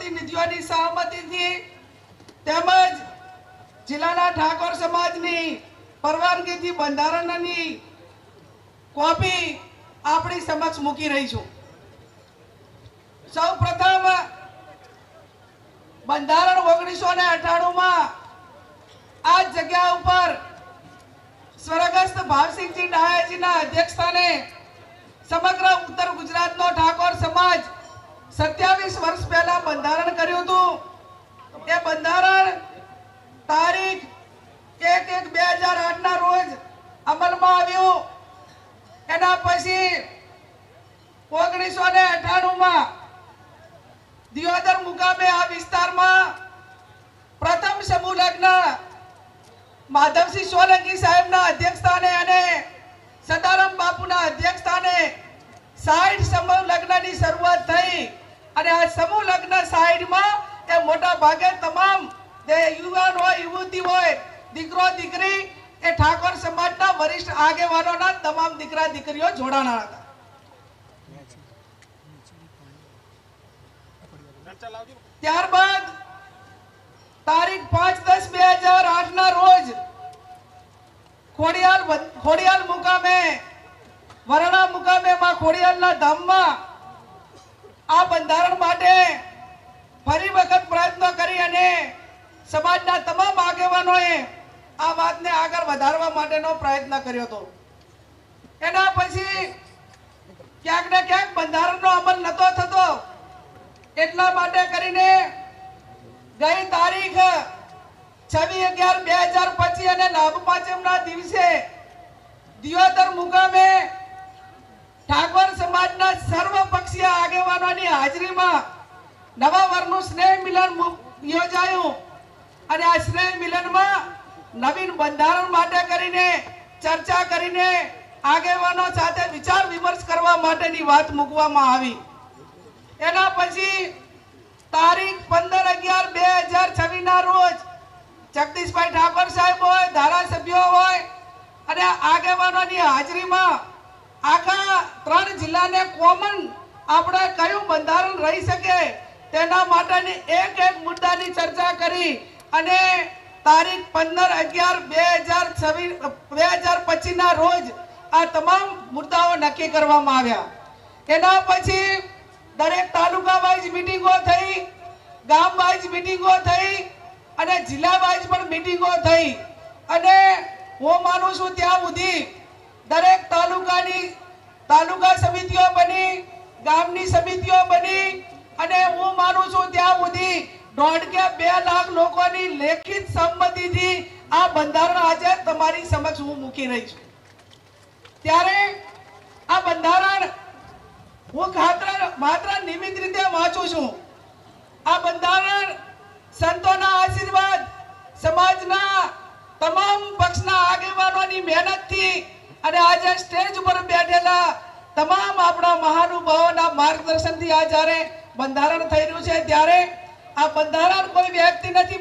પ્રતિનિધિઓની સહમતિથી તેમજ જિલ્લાના ઠાકોર સમાજની પરવાનગીથી બંધારણની કોપી આપણી સમક્ષ મૂકી રહી છું. સૌ પ્રથમ બંધારણ ઓગણીસો ને અઠાણું માં આ જગ્યા ઉપર સ્વર્ગસ્થ ભાવસિંહજી ડાયાજીના અધ્યક્ષસ્થાને સમગ્ર ઉત્તર ગુજરાતનો ઠાકોર સમાજ સત્યાવીસ વર્ષ પહેલા બંધારણ કર્યું હતું. એ બંધારણ તારીખ એક એક બે હજાર આઠ ના રોજ અમલમાં આવ્યું. એના પછી ઓગણીસો ને અઠાણું માં દિયોદર મુકામે આ વિસ્તારમાં પ્રથમ સમૂહ લગ્ન માધવસિંહ સોલંકી સાહેબના અધ્યક્ષસ્થાને અને સદારામ બાપુના અધ્યક્ષસ્થાને સાઈઠ સમૂહ લગ્નની શરૂઆત થઈ. અને આ સમૂહ લગ્ન સાઈડમાં એ મોટા ભાગે તમામ જે યુવાન હોય, યુવતી હોય, દીકરો, દીકરી એ ઠાકોર સમાજના વરિષ્ઠ આગેવાનોના તમામ દીકરા, દીકરીઓ જોડાણા હતા. ત્યારબાદ તારીખ પાંચ દસ બે હજાર આઠ ના રોજ ખોડિયાલ ખોડિયાલ મુકામે, વરણા મુકામે માં ખોડિયાલના ધામમાં આ બંધારણ માટે ફરી વખત પ્રયત્ન કરી અને સમાજના તમામ આગેવાનોએ આ વાતને આગળ વધારવા માટેનો પ્રયત્ન કર્યો હતો. એના પછી ક્યાંક ને ક્યાંક બંધારણનો અમલ નતો થતો, એટલા માટે કરીને ગઈ તારીખ છવ્વીસ અગિયાર બે હજાર પચીસ અને લાભ પાંચમના દિવસે દિયોદર મુકામે ઠાકોર સમાજના સર્વપક્ષીય આગેવાનોની હાજરીમાં નવા વર્ષનું સ્નેહ મિલન યોજાયું. અને આ સ્નેહ મિલનમાં નવીન બંધારણ માટે કરીને, ચર્ચા કરીને આગેવાનો સાથે વિચાર વિમર્શ કરવા માટેની વાત મૂકવામાં આવી. એના પછી તારીખ પંદર અગિયાર બે હજાર છવ્વીસ રોજ જગદીશભાઈ ઠાકોર સાહેબ હોય, ધારાસભ્યો હોય અને આગેવાનોની હાજરીમાં આખા ત્રણ જિલ્લાને કોમન આપણે કયું બંધારણ રહી શકે તેના માટેની એક એક મુદ્દાની ચર્ચા કરી અને તારીખ પંદર અગિયાર બે હજાર છવ્વીસ, બે હજાર પચીસના રોજ આ તમામ મુદ્દાઓ નક્કી કરવામાં આવ્યા. એના પછી દરેક તાલુકા વાઇઝ મિટિંગો થઈ ગામ વાઇઝ મિટિંગો થઈ અને જિલ્લા વાઇઝ પણ મિટિંગો થઈ. અને હું માનું છું ત્યાં સુધી તાલુકા સમિતિઓ બની, ગામની સમિતિઓ બની અને હું માનું છું ત્યાં સુધી દોઢ કે બે લાખ લોકોની લેખિત સંમતિથી આ બંધારણ આજે તમારી સમક્ષ હું મૂકી રહી છું. ત્યારે આ બંધારણ હું ખાતર માત્ર નિયમિત રીતે વાંચું છું. આ બંધારણ સંતોના આશીર્વાદ, સમાજના તમામ પક્ષના આગેવાનોની મહેનતથી અને આજે સ્ટેજ ઉપર બેઠેલા તમામ આપણા મહાનુભાવોના માર્ગદર્શનથી આ જ્યારે બંધારણ થઈ રહ્યું છે, ત્યારે આ બંધારણ કોઈ વ્યક્તિ નથી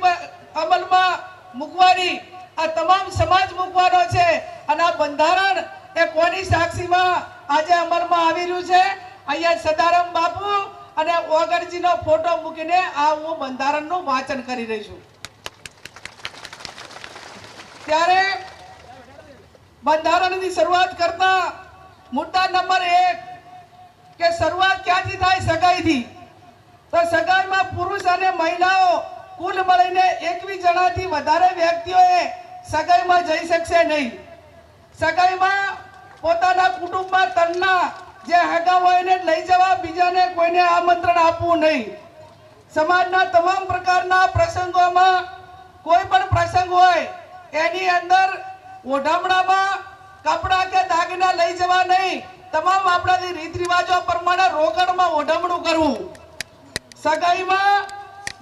અમલમાં મૂકવાની આ તમામ સમાજ મૂકવાનો છે. અને આ બંધારણ એ કોની સાક્ષીમાં આજે અમલમાં આવી રહ્યું છે? અહીંયા સદારામ બાપુ અને ઓગરજીનો ફોટો મૂકીને આ હું બંધારણનું વાંચન કરી રહી છું. ત્યારે બંધારણની શરૂઆત કરતા મુદ્દા નંબર એક કે શરૂઆત ક્યાંથી થાય સગાઈથી? તો સગાઈમાં પુરુષ અને મહિલાઓ કુલ મળીને એકવીસ જણાથી વધારે વ્યક્તિઓએ સગાઈમાં જઈ શકશે નહીં. સગાઈમાં પોતાના કુટુંબમાં તનના જે હગા હોય એને લઈ જવા બીજાને કોઈને આમંત્રણ આપવું નહીં. સમાજના તમામ પ્રકારના પ્રસંગોમાં કોઈ પણ પ્રસંગ હોય, એની અંદર ઓઢામણામાં કપડા કે દાગીના લઈ જવા નહીં. તમામ આપણાની રીત રિવાજો પ્રમાણે રોકડમાં ઓઢમણું કરવું. સગાઈમાં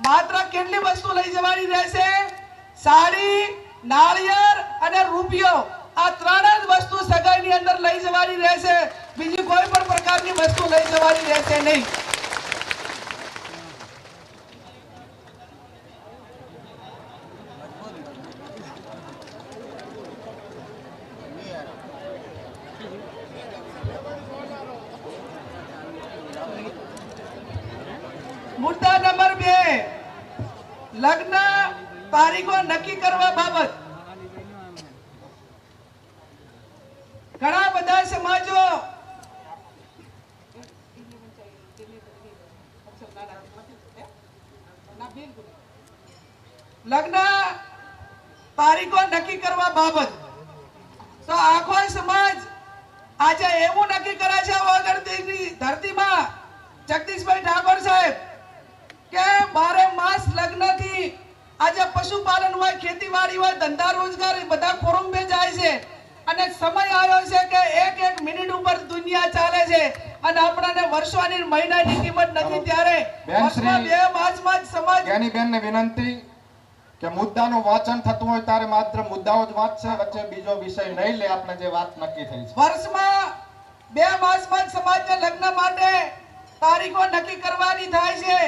માત્ર કેટલી વસ્તુ લઈ જવાની રહેશે? સાડી, નાળિયેર અને રૂપિયો. આ ત્રણ જ વસ્તુ સગાઈની અંદર લઈ જવાની રહેશે. બીજી કોઈ પણ પ્રકારની વસ્તુ લઈ જવાની રહેશે નહીં મુદ્દા નંબર બે લગ્ન તારીખો નક્કી કરવા બાબત. ઘણા બધા સમાજો લગ્ન તારીખો નક્કી કરવા બાબત. તો આખો સમાજ આજે એવું નક્કી કરે છે વગરની ધરતીમાં જગદીશભાઈ ઠાકોર સાહેબ કે બારે માસ લગ્નથી આજે પશુપાલન હોય ખેતીવાડી હોય ધંધા રોજગાર બધા કોરંબે જાય છે. અને સમય આવ્યો છે કે એક એક મિનિટ ઉપર દુનિયા ચાલે છે. અને આપણને વર્ષોની મહિનાની કિંમત નથી ત્યારે બે માસમાં જ સમાજ જ્ઞાનીબેન ને વિનંતી કે મુદ્દાનું વાંચન થતું હોય ત્યારે માત્ર મુદ્દાઓ જ વાંચશે વચ્ચે બીજો વિષય નહીં લે આપણે જે વાત નક્કી થઈ છે. વર્ષમાં બે માસમાં સમાજને લગ્ન માટે તારીખો નક્કી કરવાની થાય છે.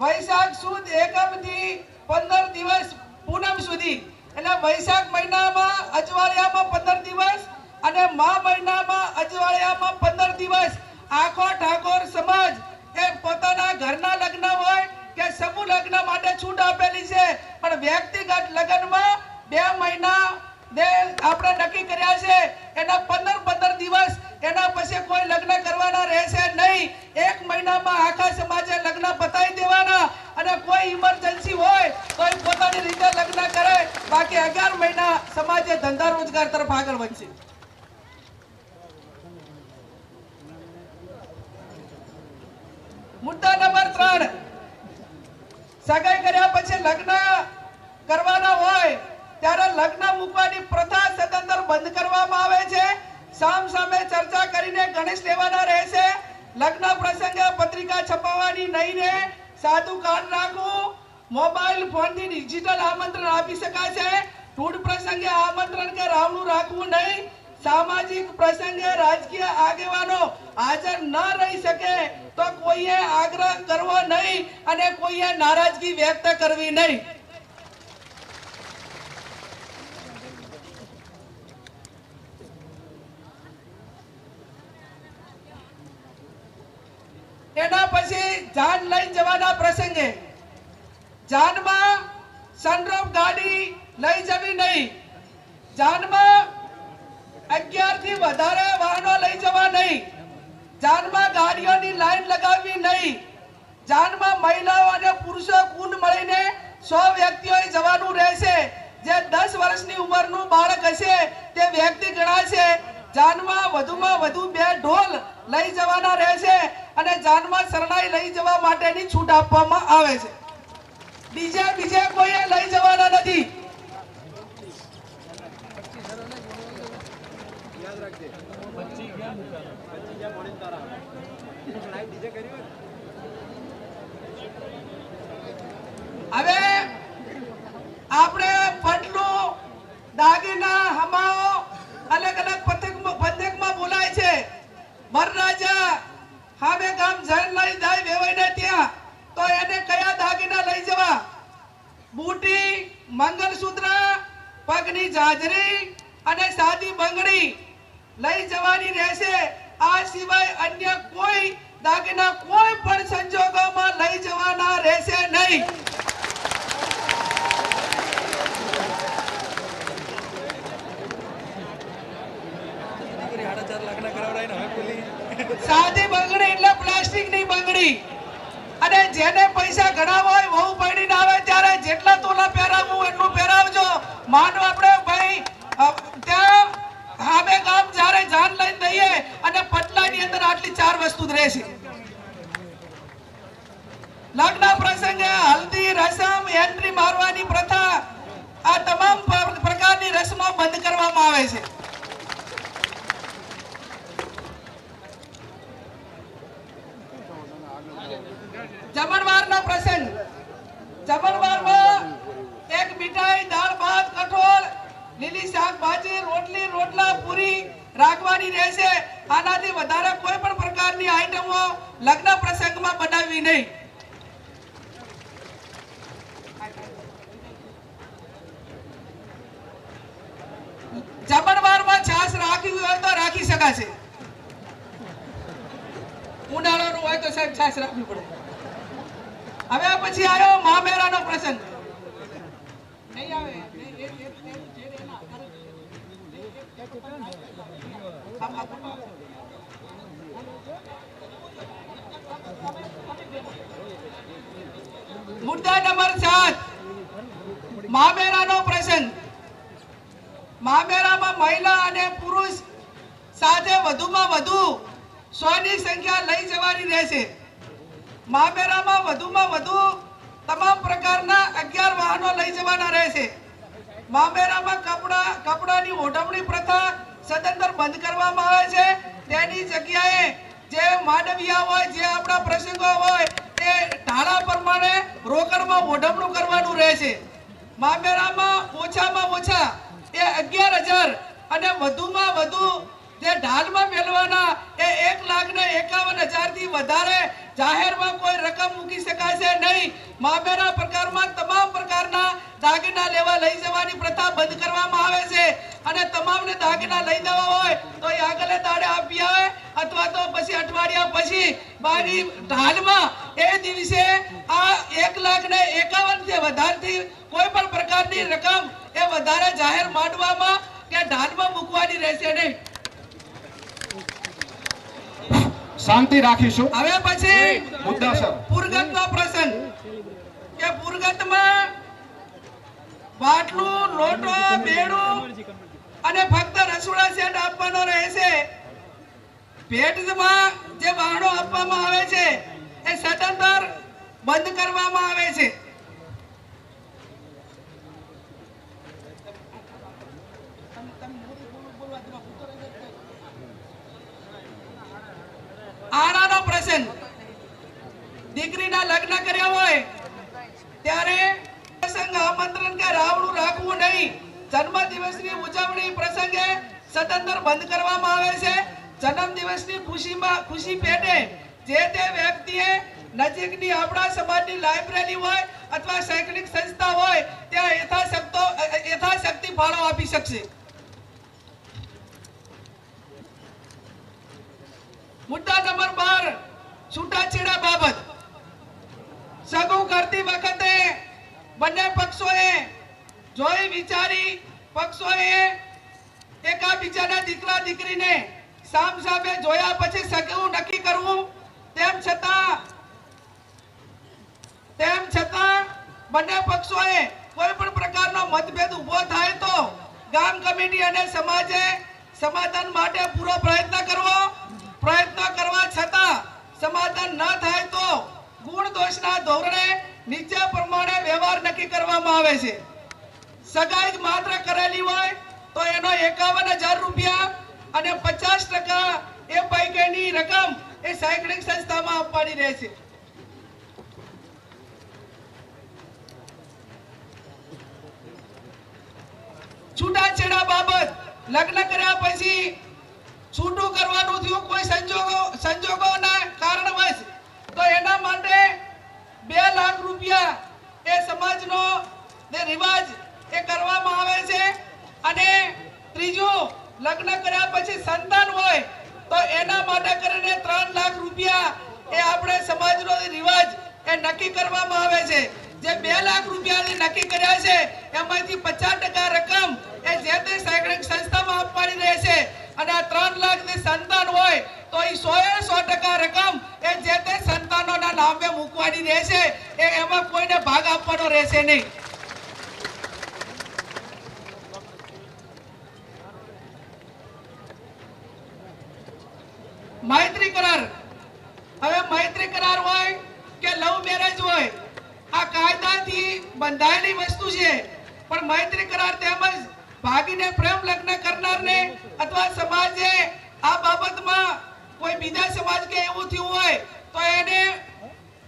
વૈશાખ સુદ એકમથી પંદર દિવસ પૂનમ સુધી. એટલે વૈશાખ મહિનામાં અજવાળિયામાં પંદર દિવસ અને મા મહિનામાં અજવાળિયામાં પંદર દિવસ. આખો ઠાકોર સમાજ એ પોતાના ઘરના લગ્ન હોય કે સમૂહ લગ્ન માટે છૂટ આપેલી છે. પણ વ્યક્તિગત લગ્નમાં બે મહિના જે આપણે નક્કી કર્યા છે. એના પંદર પંદર દિવસ એના પછી કોઈ લગ્ન કરવાના રહેશે નહીં. એક મહિનામાં આખા સમાજે લગ્ન પતાવી દેવાના અને કોઈ ઇમરજન્સી હોય તો પોતાની રીતે લગ્ન કરે, બાકી અગિયાર મહિના સમાજે ધંધા રોજગાર તરફ આગળ વધશે. મુદ્દા નંબર ત્રણ. સગાઈ કર્યા પછી લગ્ન કરવાના હોય, ત્યારે લગ્ન મૂકવાની પ્રથા સદંતર બંધ કરવામાં આવે છે. સામ સામે ચર્ચા કરીને ગણેશ લેવાના રહેશે. લગ્ન પ્રસંગે પત્રિકા છપાવવાની નહીં ને સાદું કાર્ડ રાખવું. મોબાઈલ ફોનથી ડિજિટલ આમંત્રણ આપી શકાશે ટૂડ પ્રસંગે આમંત્રણ કે રાવણું રાખવું નહીં. સામાજિક પ્રસંગે રાજકીય આગેવાનો હાજર ન રહી શકે તો કોઈએ આગ્રહ કરવો નહીં અને કોઈએ નારાજગી વ્યક્ત કરવી નહીં. એના પછી જાન લઈ જવાના પ્રસંગે જાનમાં સનરોપ ગાડી લઈ જવી નહીં. જાનમાં અગિયારથી વધારે વાહનો લઈ જવા નહીં. જાનમાં ગાડીઓની લાઈન લગાવવી નહીં. જાનમાં મહિલાઓ અને પુરુષો કુલ મળીને સો વ્યક્તિઓએ જવાનું રહેશે. જે દસ વર્ષની ઉંમરનું બાળક હશે, તે વ્યક્તિ ગણાશે. જાનમાં વધુમાં વધુ બે ઢોલ લઈ જવાના રહેશે અને જાનમાં શરણાઈ લઈ જવા માટેની છૂટ આપવામાં આવે છે. બીજા બીજા કોઈએ લઈ જવાના નથી. હવે આપણે પટલું દાગીના, હમાઓ, અલગ અલગ પથકમાં બોલાય છે. મરરાજા, હામે ગામ જૈન લઈ જાય વેવાઈને ત્યાં. તો એને કયા દાગીના લઈ જવા? બુટી મંગલસૂત્ર પગની જાજરી અને સાદી બંગડી લઈ જવાની રહેશે. આ સિવાય અન્ય કોઈ દાગીના કોઈ પણ સંજોગોમાં લઈ જવાના રહેશે નહીં. સાદી બંગડી એટલે પ્લાસ્ટિકની બંગડી. અને જેને પૈસા ઘણા હોય વહુ પડીને આવે ત્યારે જેટલા તોલા પહેરાવું એટલું પહેરાવજો. માનો આપણે ભાઈ ત્યાં હામે ગામ જ્યારે જાન લઈને દઈએ અને પટલાની અંદર આટલી ચાર વસ્તુ જ રહેશે. લગ્ન પ્રસંગે હલ્દી, રસમ એન્ટ્રી મારવાની પ્રથા આ તમામ પ્ર- પ્રકારની રસમો બંધ કરવામાં આવે છે. રાખવાની રહેશે. આનાથી વધારે કોઈ પણ પ્રકારની આઈટમો લગ્ન પ્રસંગમાં બનાવવી નહીં જમણવારમાં છાશ રાખવી હોય તો રાખી શકાશે ઉનાળાનું હોય તો સાહેબ છાશ રાખવી પડે હવે પછી આવ્યો મામેરાનો પ્રસંગ નહીં આવે એ- એ- એ- એ- જે એના આમ- આમ- મુદ્દા નંબર સાત. મામેરાનો પ્રસંગ. મામેરામાં મહિલા અને પુરુષ સાથે વધુમાં વધુ સો સંખ્યા લઈ જવાની રહેશે. મામેરામાં વધુમાં વધુ તમામ પ્રકારના અગિયાર વાહનો લઈ જવાના રહેશે. મામેરામાં કપડા કપડાની ઓઢવણી પ્રથા સદંતર બંધ કરવામાં આવે છે. તેની જગ્યાએ જે માંડવિયા હોય, જે આપણા પ્રસંગો હોય તે ઢાળા પ્રમાણે રોકડમાં ઓઢવણું કરવાનું રહેશે મામેરામાં ઓછામાં ઓછા એ અગિયાર હજાર અને વધુમાં વધુ જે ઢાલમાં મેળવાના એ એક લાખ ને એકાવન હજારથી વધારે જાહેરમાં કોઈ રકમ મૂકી શકાશે નહીં. મામેરા પ્રકારમાં તમામ પ્રકારના દાગીના લેવા લઈ જવાની પ્રથા બંધ કરવામાં આવે છે. અને તમામને દાગીના લઈ દેવા હોય તો એ આગલે દાડે આપી આવે અથવા તો પછી અઠવાડિયા પછી બારી ઢાલમાં એ દિવસે આ એક લાખ ને એકાવનથી વધારથી કોઈ પણ પ્રકારની રકમ એ વધારે જાહેર માંડવામાં કે ઢાલમાં મૂકવાની રહેશે નહીં. શાંતિ રાખીશું. હવે પછી મુદ્દાસર પુરગતનો પ્રસંગ. કે પુરગતમાં બાટલું લોટો બેડું અને ફક્ત રસોડા સેટ આપવાનો રહેશે. ભેટમાં જે વાહનો આપવામાં આવે છે એ સદંતર બંધ કરવામાં આવે છે આણાનો પ્રસંગ દીકરીના લગ્ન કર્યા હોય ત્યારે પ્રસંગ આમંત્રણ કે રાવણું રાખવું નહીં જન્મ દિવસની ઉજવણી પ્રસંગે સદંતર બંધ કરવામાં આવે છે જન્મ દિવસની ખુશીમાં ખુશી પેટે જે તે વ્યક્તિએ નજીકની આપણા સમાજની લાઇબ્રેરી હોય અથવા શૈક્ષણિક સંસ્થા યથાશક્તો યથાશક્તિ ફાળો આપી શકશે મુદ્દા નંબર બાર છૂટાછેડા બાબત સગું કરતી વખતે બંને પક્ષોએ જોઈ વિચારી પક્ષોએ એકાબીજાના દીકરા દીકરીને સામ સામે જોયા પછી સગું નક્કી કરવું તેમ છતાં તેમ છતાં બંને પક્ષોએ કોઈ પણ પ્રકારનો મતભેદ ઊભો થાય તો ગામ, કમિટી અને સમાજે સમાધાન માટે પૂરો પ્રયત્ન કરવો. પ્રયત્ન કરવા છતાં સમાધાન ન થાય તો ગુણ દોષના ધોરણે નીચે પ્રમાણે વ્યવહાર નક્કી કરવામાં આવે છે. સગાઈ માત્ર કરેલી હોય તો એનો એકાવન હજાર રૂપિયા અને પચાસ ટકા એ પૈકીની રકમ એ સાયકલિંગ સંસ્થામાં આપવાની રહેશે. છૂટાછેડા બાબત લગ્ન કર્યા પછી છૂટું કરવાનું થયું કોઈ સંજોગો, સંજોગોના કારણવશ. તો એના માટે બે લાખ રૂપિયા એ સમાજનો જે રિવાજ એ કરવામાં આવે છે. અને ત્રીજું, લગ્ન કર્યા પછી સંતાન હોય તો એના માટે કરીને ત્રણ લાખ રૂપિયા એ આપણે સમાજનો રિવાજ એ નક્કી કરવામાં આવે છે. જે બે લાખ રૂપિયા નક્કી કર્યા છે, એમાંથી પચાસ ટકા રકમ એ જે તે શૈક્ષણિક સંસ્થામાં આપવાની રહેશે અને આ ત્રણ લાખની સંતાન હોય તો એ સો એ સો ટકા રકમ એ જે તે સંતાનોના નામે મૂકવાની રહેશે એ એમાં કોઈને ભાગ આપવાનો રહેશે નહીં. મૈત્રી કરાર. હવે મૈત્રી કરાર હોય કે લવ મેરેજ હોય, આ કાયદાથી બંધાયેલી વસ્તુ છે. પણ મૈત્રી કરાર તેમજ ભાગીને પ્રેમ લગ્ન કરનારને અથવા સમાજે આ બાબતમાં કોઈ બીજા સમાજ કે એવું થયું હોય, તો એને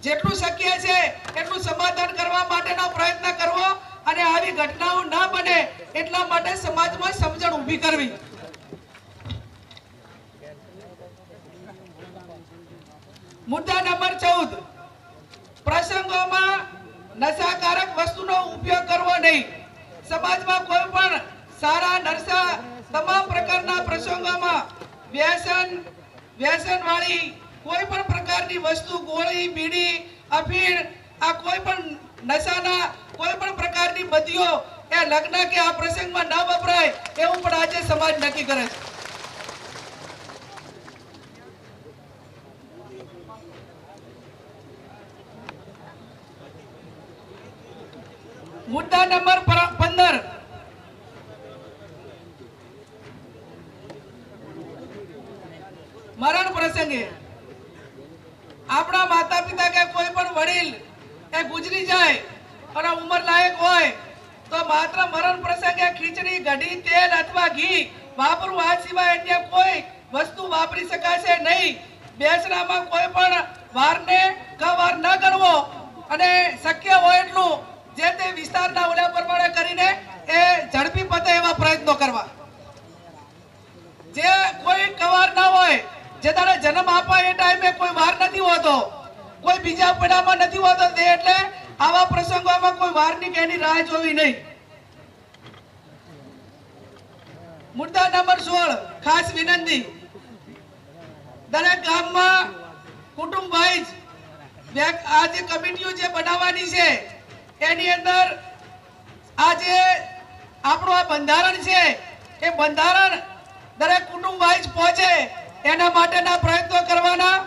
જેટલું શક્ય છે એટલું સમાધાન કરવા માટેનો પ્રયત્ન કરવો અને આવી ઘટનાઓ ના બને એટલા માટે સમાજમાં સમજણ ઊભી કરવી. મુદ્દા નંબર ચૌદ. પ્રસંગોમાં નશાકારક વસ્તુનો ઉપયોગ કરવો નહીં. સમાજમાં કોઈ પણ સારા નરસા તમામ પ્રકારના પ્રસંગોમાં વ્યસન વ્યસન વાળી કોઈ પણ પ્રકારની વસ્તુ, ગોળી, બીડી, અફીણ, આ કોઈ પણ નશાના કોઈ પણ પ્રકારની બદીઓ એ લગ્ન કે આ પ્રસંગમાં ન વપરાય, એવું પણ આજે સમાજ નક્કી કરે છે. મુદ્દા નંબર પંદર મરણ પ્રસંગે આપણા માતા પિતા કે કોઈ પણ વડીલ એ ગુજરી જાય અને ઉંમર લાયક હોય તો માત્ર મરણ ખીચડી કઢી તેલ અથવા ઘી. વાપરવું આ સિવાય અન્ય કોઈ વસ્તુ વાપરી શકાશે નહીં. બેસણામાં કોઈ પણ વારને કવાર ન કરવો અને શક્ય હોય એટલું જે તે વિસ્તારના ઓલા પ્રમાણે કરીને એ ઝડપી પતે એવા પ્રયત્નો કરવા. જે કોઈ કવાર ના હોય, જે તારે જન્મ આપવા એ ટાઈમે કોઈ વાર નથી હોતો, કોઈ બીજા પડામાં નથી હોતો, તે એટલે આવા પ્રસંગોમાં કોઈ વારની કે એની રાહ જોવી નહીં. મુદ્દા નંબર સોળ, ખાસ વિનંતી. દરેક ગામમાં કુટુંબ વાઇઝ આ જે કમિટીઓ જે બનાવવાની છે, એની અંદર આ જે આપણું આ બંધારણ છે, એ બંધારણ દરેક કુટુંબ વાઇઝ પહોંચે, એના માટેના પ્રયત્નો કરવાના.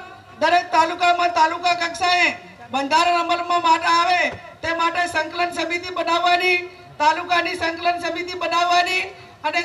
દરેક તાલુકામાં તાલુકા કક્ષાએ બંધારણ અમલમાં માટે આવે, તે માટે સંકલન સમિતિ બનાવવાની, તાલુકાની સંકલન સમિતિ બનાવવાની અને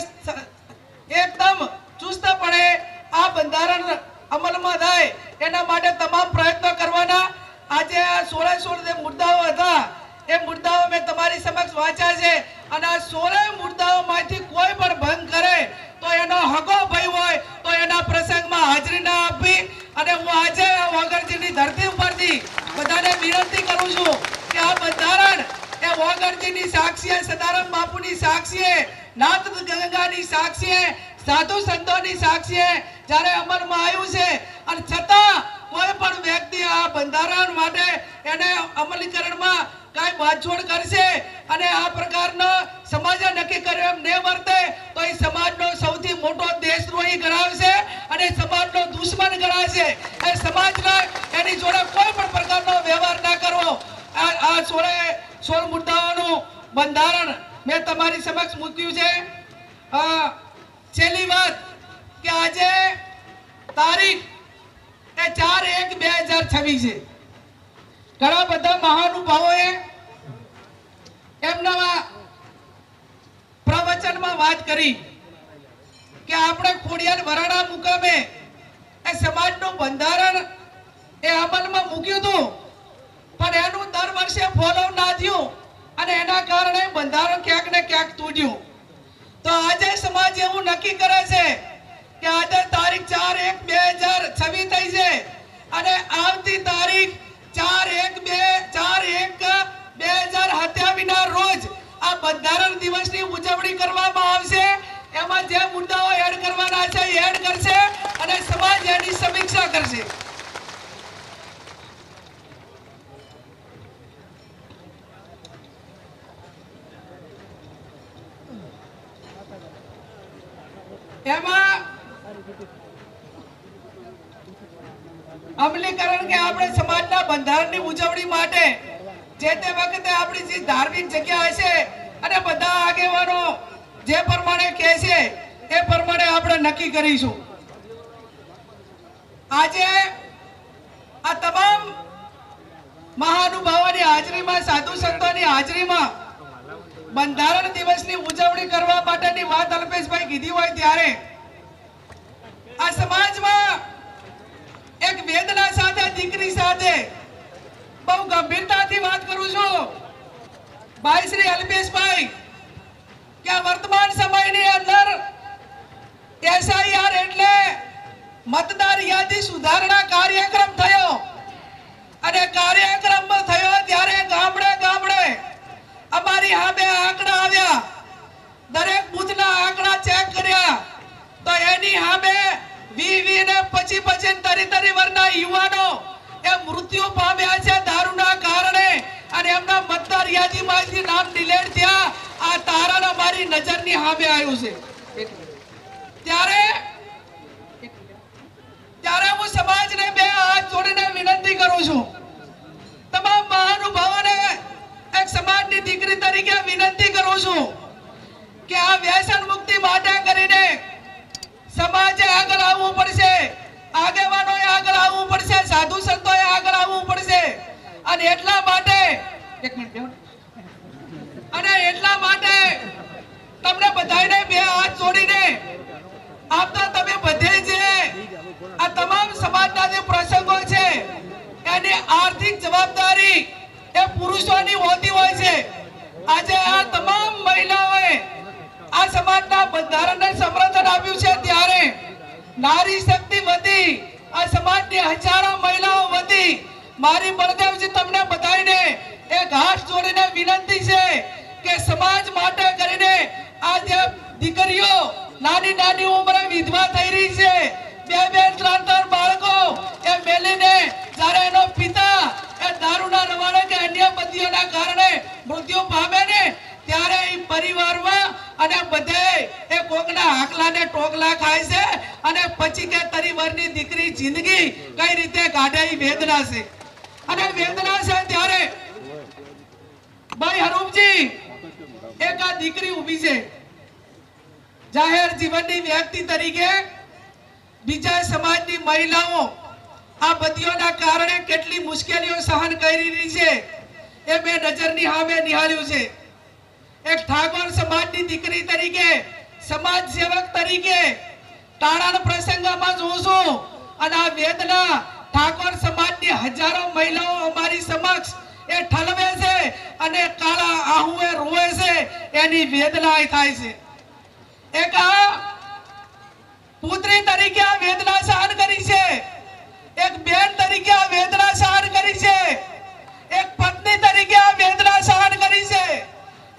એકદમ ચુસ્તપણે આ બંધારણ અમલમાં થાય એના માટે તમામ પ્રયત્નો કરવાના. આજે આ સોળે સોળ જે મુદ્દાઓ હતા, એ મુદ્દાઓ મેં તમારી સમક્ષ વાંચ્યા છે અને આ સોળે મુદ્દાઓમાંથી કોઈ પણ ભંગ કરે તો એનો હગો ભય હોય તો એના પ્રસંગમાં હાજરી ના આપી અને હું આજે વગરજીની ધરતી ઉપરથી બધાને વિનંતી કરું છું કે આ બંધારણ એ વગરજીની સાક્ષીએ સદારામ બાપુની સાક્ષીએ નાથ ગંગાની સાક્ષીએ સાધુ સંતોની સાક્ષીએ જ્યારે અમલમાં આવ્યું છે. અને છતાં કોઈ પણ વ્યક્તિ આ બંધારણ માટે એને અમલીકરણમાં કાંઈ બાંધછોડ કરશે અને આ પ્રકારનો સમાજે નક્કી કર્યો એમ ને વર્તે, તો એ સમાજનો સૌથી મોટો દેશદ્રોહી ગણાવશે અને સમાજનો દુશ્મન ગણાશે. એ સમાજના એની જોડે કોઈ પણ પ્રકારનો વ્યવહાર ના કરવો. આ સોળે સોળ મુદ્દાઓનું બંધારણ મેં તમારી સમક્ષ મૂક્યું છે. છેલ્લી વાત કે આજે તારીખ એ ચાર એક બે હજાર છવ્વીસ છે. ઘણા બધા મહાનુભાવોએ એમના પ્રવચનમાં વાત કરી કે આપણે ખોડિયાર વરાણા મુકામે એ સમાજનું બંધારણ એ અમલમાં મૂક્યું હતું. પણ એનું દર વર્ષે ફોલો ના થયું અને એના કારણે બંધારણ ક્યાંક તૂટ્યું તો આજે સમાજ એવું નક્કી કરે છે કે આજે તારીખ ચાર એક બે હજાર છવ્વીસ થઈ છે અને આવતી તારીખ ચાર એક બે, ચાર એક બે હજાર હત્યાવીના રોજ આ બંધારણ દિવસની ઉજવણી કરવામાં આવશે. એમાં જે મુદ્દાઓ એડ કરવાના છે એડ કરશે અને સમાજ એની સમીક્ષા કરશે. અમલીકરણ કે આપણે સમાજના બંધારણની ઉજવણી માટે જે તે વખતે આપણી જે ધાર્મિક જગ્યા હશે અને બધા આગેવાનો જે પ્રમાણે કહે છે એ પ્રમાણે આપણે નક્કી કરીશું. આજે આ તમામ મહાનુભાવોની હાજરીમાં, સાધુ સંતોની હાજરીમાં બંધારણ દિવસની ઉજવણી કરવા માટેની વાત અલ્પેશભાઈ કીધી હોય ત્યારે આ સમાજમાં એક વેદના સાથે, દીકરી સાથે બહુ ગંભીરતાથી વાત કરું છું. ભાઈ શ્રી અલ્પેશભાઈ, કે વર્તમાન સમયની અંદર એસઆઈઆર એટલે મતદાર યાદી સુધારણા કાર્યક્રમ થયો. અને કાર્યક્રમ થયો ત્યારે ગામડે ગામડે અમારી સામે આંકડા આવ્યા દરેક બુથના આંકડા ચેક કર્યા તો એની સામે વી વી ને પછી પછી તરી તરી વરના યુવાનો એ મૃત્યુ પામ્યા છે દારૂના કારણે અને એમના મતદાર યાદીમાંથી નામ ડિલેટ થયા. આ તારણ અમારી નજરની સામે આવ્યું છે. ત્યારે ત્યારે હું સમાજને બે હાથ જોડીને વિનંતી કરું છું. તમામ મહાનુભાવોને એક સમાજની દીકરી તરીકે વિનંતી કરું છું કે આ વ્યસન મુક્તિ માટે કરીને સમાજે આગળ આવવું પડશે. આગેવાનોએ આગળ આવવું પડશે, સાધુ સંતોએ આગળ આવવું પડશે. અને એટલા માટે, એક મિનિટ અને એટલા માટે તમને બધાને બે હાથ જોડીને આપતા તમે બધે જે આ તમામ સમાજના જે પ્રસંગો છે, એની આર્થિક જવાબદારી એ પુરુષોની હોતી હોય છે. આજે આ તમામ મહિલાઓએ આ સમાજના બંધારણને સમર્થન આપ્યું છે, ત્યારે નારી શક્તિ વધી, આ સમાજની હજારો મહિલાઓ વધી. મારી બળદેવજી તમને બધાને એક હાથ જોડીને વિનંતી છે કે સમાજ માટે કરીને આ જે દીકરીઓ નાની નાની ઉંમરે વિધવા થઈ રહી છે, બે બે ત્રણ ત્રણ બાળકો એ મેલીને જ્યારે એનો પિતા એ દારૂના રવાડે કે અન્ય બદીઓના કારણે મૃત્યુ પામે ને, ત્યારે એ પરિવારમાં અને બધે એ કોકના હાકલા ને ટોકલા ખાય છે અને પછી કે તરીવરની દીકરી જિંદગી કઈ રીતે કાઢે વેદના છે? અને વેદના છે ત્યારે ભાઈ હરૂપજી, એક આ દીકરી ઊભી છે. જાહેર જીવનની વ્યક્તિ તરીકે બીજા સમાજની મહિલાઓ આ બધીઓના કારણે કેટલી મુશ્કેલીઓ સહન કરી રહી છે એ મેં નજરની સામે નિહાળ્યું છે. એક ઠાકોર સમાજની દીકરી તરીકે સમાજ સેવક તરીકે ટાણાના પ્રસંગમાં જોઉં છું. અને આ વેદના ઠાકોર સમાજની હજારો મહિલાઓ અમારી સમક્ષ એ ઠલવે છે અને કાળા આહુએ રોવે છે. એની વેદના થાય છે. એક આ પુત્રી તરીકે આ વેદના સહન કરી છે. એક બેન તરીકે આ વેદના સહન કરી છે. એક પત્ની તરીકે આ વેદના સહન કરી છે.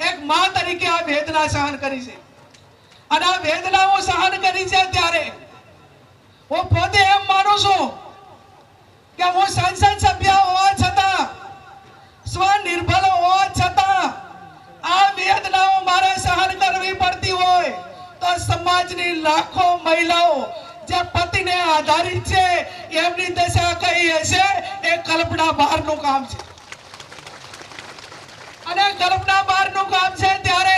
એક માં તરીકે આ વેદના સહન કરી છે. અને આ વેદનાઓ સહન કરી છે ત્યારે. હું પોતે એમ માનું છું કે હું સંસદ સભ્ય હોવા છતાં, સ્વનિર્ભર હોવા છતાં, આ વેદનાઓ મારે સહન કરવી પડતી હોય તો સમાજની લાખો મહિલાઓ જે પતિને આધારિત છે, એમની દશા કઈ હશે? એ કલ્પના બહારનું કામ છે. અને કલ્પના બહારનું કામ છે ત્યારે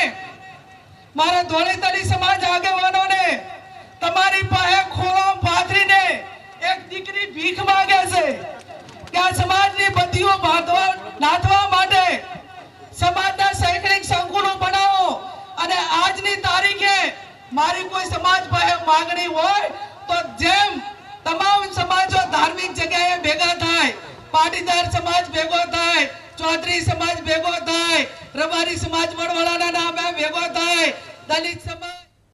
મારા ધોળીતલી સમાજ આગેવાનોને, તમારી પાસે ખોળો પાથરીને એક દીકરી ભીખ માંગે છે કે આ સમાજની બધીઓ બાંધવા નાથવા માટે સમાજના શૈક્ષણિક સંકુલો બનાવો અને આજની તારીખે મારી કોઈ સમાજ પાસે માંગણી હોય તો જેમ તમામ સમાજો ધાર્મિક જગ્યાએ ભેગા થાય, પાટીદાર સમાજ ભેગો થાય ચૌધરી સમાજ ભેગો થાય રબારી સમાજ વડવાળાના નામે ભેગો થાય દલિત સમાજ